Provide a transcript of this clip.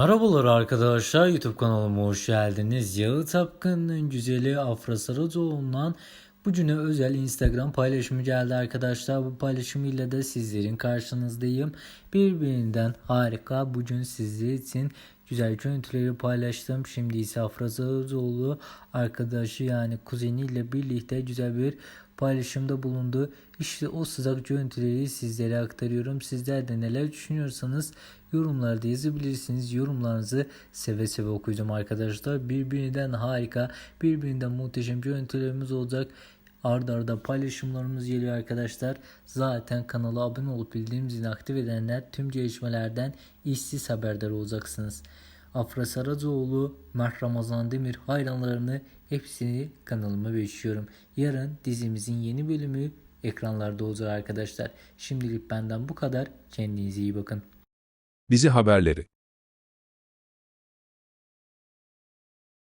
Merhabalar arkadaşlar YouTube kanalıma hoş geldiniz. Yağı Tapkın'ın güzeli Afra Saracoğlu'ndan bugüne özel Instagram paylaşımı geldi arkadaşlar. Bu paylaşımıyla da sizlerin karşınızdayım. Birbirinden harika bugün sizler için güzel görüntüleri paylaştım. Şimdi ise Afra Saracoğlu arkadaşı yani kuzeniyle birlikte güzel bir paylaşımda bulundu. İşte o sıcak görüntüleri sizlere aktarıyorum. Sizler de neler düşünüyorsanız yorumlarda yazabilirsiniz. Yorumlarınızı seve seve okuyacağım arkadaşlar. Birbirinden harika, birbirinden muhteşem görüntülerimiz olacak. Arda arda paylaşımlarımız geliyor arkadaşlar. Zaten kanala abone olup bildirim zilini aktif edenler tüm gelişmelerden işsiz haberdar olacaksınız. Afra Saracoğlu, Mert Ramazan Demir hayranlarını hepsini kanalıma bekliyorum. Yarın dizimizin yeni bölümü ekranlarda olacak arkadaşlar. Şimdilik benden bu kadar. Kendinize iyi bakın. Dizi haberleri